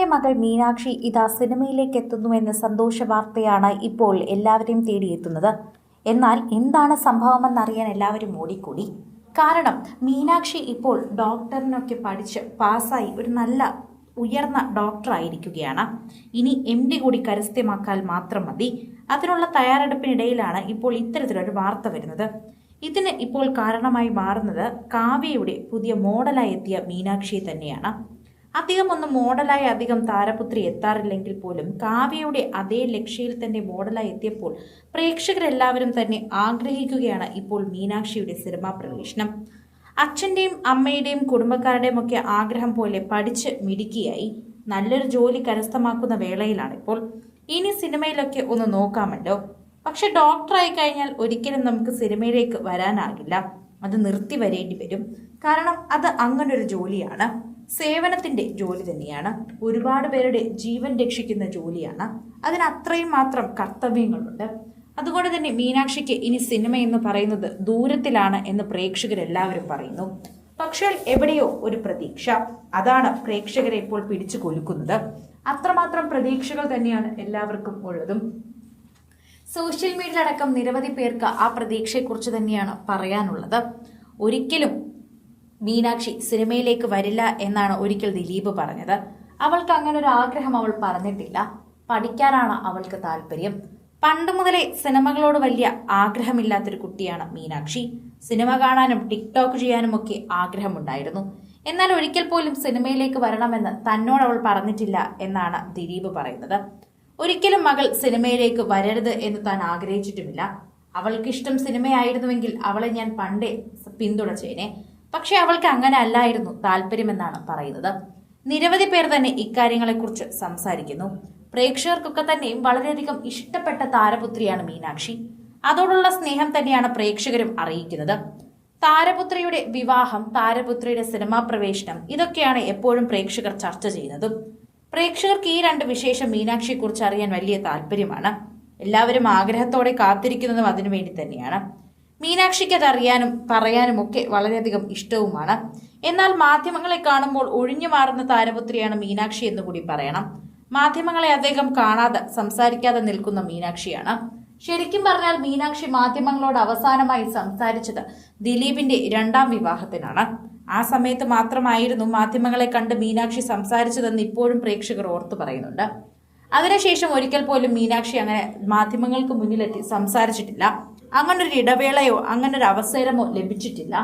അച്ഛന്റെ മകൾ മീനാക്ഷി ഇതാ സിനിമയിലേക്ക് എത്തുന്നുവെന്ന സന്തോഷ വാർത്തയാണ് ഇപ്പോൾ എല്ലാവരെയും തേടിയെത്തുന്നത്. എന്നാൽ എന്താണ് സംഭവമെന്നറിയാൻ എല്ലാവരും ഓടിക്കൂടി. കാരണം മീനാക്ഷി ഇപ്പോൾ ഡോക്ടറിനൊക്കെ പഠിച്ച് പാസ്സായി ഒരു നല്ല ഉയർന്ന ഡോക്ടർ ആയിരിക്കുകയാണ് ഇനി എം ഡി കൂടി കരസ്ഥ്യമാക്കാൻ മാത്രം മതി. അതിനുള്ള തയ്യാറെടുപ്പിനിടയിലാണ് ഇപ്പോൾ ഇത്തരത്തിലൊരു വാർത്ത വരുന്നത്. ഇതിന് ഇപ്പോൾ കാരണമായി മാറുന്നത് കാവ്യയുടെ പുതിയ മോഡലായി എത്തിയ മീനാക്ഷി തന്നെയാണ്. അധികം ഒന്നും മോഡലായി അധികം താരപുത്രി എത്താറില്ലെങ്കിൽ പോലും കാവ്യയുടെ അതേ ലക്ഷ്യയിൽ തന്നെ മോഡലായി എത്തിയപ്പോൾ പ്രേക്ഷകരെല്ലാവരും തന്നെ ആഗ്രഹിക്കുകയാണ് ഇപ്പോൾ മീനാക്ഷിയുടെ സിനിമാ പ്രവേശനം. അച്ഛന്റെയും അമ്മയുടെയും കുടുംബക്കാരുടെയും ഒക്കെ ആഗ്രഹം പോലെ പഠിച്ച് മിടുക്കിയായി. നല്ലൊരു ജോലി കരസ്ഥമാക്കുന്ന വേളയിലാണ് ഇപ്പോൾ. ഇനി സിനിമയിലൊക്കെ ഒന്ന് നോക്കാമല്ലോ. പക്ഷെ ഡോക്ടറായി കഴിഞ്ഞാൽ ഒരിക്കലും നമുക്ക് സിനിമയിലേക്ക് വരാനാകില്ല. അത് നിർത്തി വരേണ്ടി വരും. കാരണം അത് അങ്ങനൊരു ജോലിയാണ്. സേവനത്തിന്റെ ജോലി തന്നെയാണ്. ഒരുപാട് പേരുടെ ജീവൻ രക്ഷിക്കുന്ന ജോലിയാണ്. അതിന് അത്രയും മാത്രം കർത്തവ്യങ്ങളുണ്ട്. അതുകൊണ്ട് തന്നെ മീനാക്ഷിക്ക് ഇനി സിനിമ എന്ന് പറയുന്നത് ദൂരത്തിലാണ് എന്ന് പ്രേക്ഷകരെല്ലാവരും പറയുന്നു. പക്ഷേ എവിടെയോ ഒരു പ്രതീക്ഷ. അതാണ് പ്രേക്ഷകരെ ഇപ്പോൾ പിടിച്ചു കൊലുക്കുന്നത്. അത്രമാത്രം പ്രതീക്ഷകൾ തന്നെയാണ് എല്ലാവർക്കും ഉള്ളതും. സോഷ്യൽ മീഡിയയിലടക്കം നിരവധി പേർക്ക് ആ പ്രതീക്ഷയെക്കുറിച്ച് തന്നെയാണ് പറയാനുള്ളത്. ഒരിക്കലും മീനാക്ഷി സിനിമയിലേക്ക് വരില്ല എന്നാണ് ഒരിക്കൽ ദിലീപ് പറഞ്ഞത്. അവൾക്ക് അങ്ങനെ ഒരു ആഗ്രഹം അവൾ പറഞ്ഞിട്ടില്ല. പഠിക്കാനാണ് അവൾക്ക് താല്പര്യം. പണ്ട് മുതലേ സിനിമകളോട് വലിയ ആഗ്രഹമില്ലാത്തൊരു കുട്ടിയാണ് മീനാക്ഷി. സിനിമ കാണാനും ടിക്ടോക്ക് ചെയ്യാനും ഒക്കെ ആഗ്രഹമുണ്ടായിരുന്നു. എന്നാൽ ഒരിക്കൽ പോലും സിനിമയിലേക്ക് വരണമെന്ന് തന്നോട് അവൾ പറഞ്ഞിട്ടില്ല എന്നാണ് ദിലീപ് പറയുന്നത്. ഒരിക്കലും മകൾ സിനിമയിലേക്ക് വരരുത് എന്ന് താൻ ആഗ്രഹിച്ചിട്ടുമില്ല. അവൾക്കിഷ്ടം സിനിമയായിരുന്നുവെങ്കിൽ അവളെ ഞാൻ പണ്ടേ പിന്തുണച്ചേനെ. പക്ഷെ അവൾക്ക് അങ്ങനെ അല്ലായിരുന്നു താല്പര്യമെന്നാണ് പറയുന്നത്. നിരവധി പേർ തന്നെ ഇക്കാര്യങ്ങളെക്കുറിച്ച് സംസാരിക്കുന്നു. പ്രേക്ഷകർക്കൊക്കെ തന്നെയും വളരെയധികം ഇഷ്ടപ്പെട്ട താരപുത്രിയാണ് മീനാക്ഷി. അതോടുള്ള സ്നേഹം തന്നെയാണ് പ്രേക്ഷകരും അറിയിക്കുന്നത്. താരപുത്രിയുടെ വിവാഹം താരപുത്രിയുടെ സിനിമാ പ്രവേശനം ഇതൊക്കെയാണ് എപ്പോഴും പ്രേക്ഷകർ ചർച്ച ചെയ്യുന്നതും. പ്രേക്ഷകർക്ക് ഈ രണ്ട് വിശേഷം മീനാക്ഷിയെക്കുറിച്ച് അറിയാൻ വലിയ താല്പര്യമാണ്. എല്ലാവരും ആഗ്രഹത്തോടെ കാത്തിരിക്കുന്നതും അതിനുവേണ്ടി തന്നെയാണ്. മീനാക്ഷിക്ക് അതറിയാനും അറിയാനും പറയാനും ഒക്കെ വളരെയധികം ഇഷ്ടവുമാണ്. എന്നാൽ മാധ്യമങ്ങളെ കാണുമ്പോൾ ഒഴിഞ്ഞു മാറുന്ന താരപുത്രിയാണ് മീനാക്ഷി എന്ന് കൂടി പറയണം. മാധ്യമങ്ങളെ അദ്ദേഹം കാണാതെ സംസാരിക്കാതെ നിൽക്കുന്ന മീനാക്ഷിയാണ്. ശരിക്കും പറഞ്ഞാൽ മീനാക്ഷി മാധ്യമങ്ങളോട് അവസാനമായി സംസാരിച്ചത് ദിലീപിന്റെ രണ്ടാം വിവാഹത്തിനാണ്. ആ സമയത്ത് മാത്രമായിരുന്നു മാധ്യമങ്ങളെ കണ്ട് മീനാക്ഷി സംസാരിച്ചതെന്ന് ഇപ്പോഴും പ്രേക്ഷകർ ഓർത്തു പറയുന്നുണ്ട്. അതിനുശേഷം ഒരിക്കൽ പോലും മീനാക്ഷി അങ്ങനെ മാധ്യമങ്ങൾക്ക് മുന്നിലെത്തി സംസാരിച്ചിട്ടില്ല. അങ്ങനൊരു ഇടവേളയോ അങ്ങനൊരു അവസരമോ ലഭിച്ചിട്ടില്ല.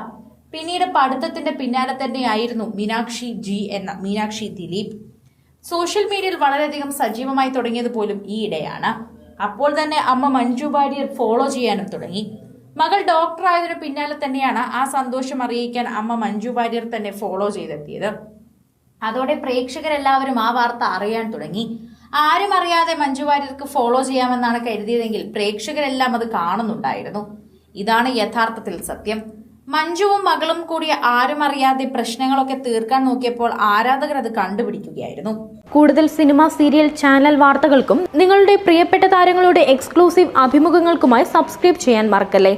പിന്നീട് പഠിത്തത്തിന്റെ പിന്നാലെ തന്നെയായിരുന്നു മീനാക്ഷി ജി എന്ന മീനാക്ഷി ദിലീപ്. സോഷ്യൽ മീഡിയയിൽ വളരെയധികം സജീവമായി തുടങ്ങിയത് പോലും ഈ ഇടയാണ്. അപ്പോൾ തന്നെ അമ്മ മഞ്ജു വാര്യർ ഫോളോ ചെയ്യാനും തുടങ്ങി. മകൾ ഡോക്ടർ ആയതിനു പിന്നാലെ തന്നെയാണ് ആ സന്തോഷം അറിയിക്കാൻ അമ്മ മഞ്ജു വാര്യർ തന്നെ ഫോളോ ചെയ്തെത്തിയത്. അതോടെ പ്രേക്ഷകരെല്ലാവരും ആ വാർത്ത അറിയാൻ തുടങ്ങി. ആരും അറിയാതെ മഞ്ജു വാര്യർക്ക് ഫോളോ ചെയ്യാമെന്നാണ് കരുതിയതെങ്കിൽ പ്രേക്ഷകരെല്ലാം അത് കാണുന്നുണ്ടായിരുന്നു. ഇതാണ് യഥാർത്ഥത്തിൽ സത്യം. മഞ്ജുവും മകളും കൂടി ആരും അറിയാതെ പ്രശ്നങ്ങളൊക്കെ തീർക്കാൻ നോക്കിയപ്പോൾ ആരാധകർ അത് കണ്ടുപിടിക്കുകയായിരുന്നു. കൂടുതൽ സിനിമ സീരിയൽ ചാനൽ വാർത്തകൾക്കും നിങ്ങളുടെ പ്രിയപ്പെട്ട താരങ്ങളുടെ എക്സ്ക്ലൂസീവ് അഭിമുഖങ്ങൾക്കുമായി സബ്സ്ക്രൈബ് ചെയ്യാൻ മറക്കല്ലേ?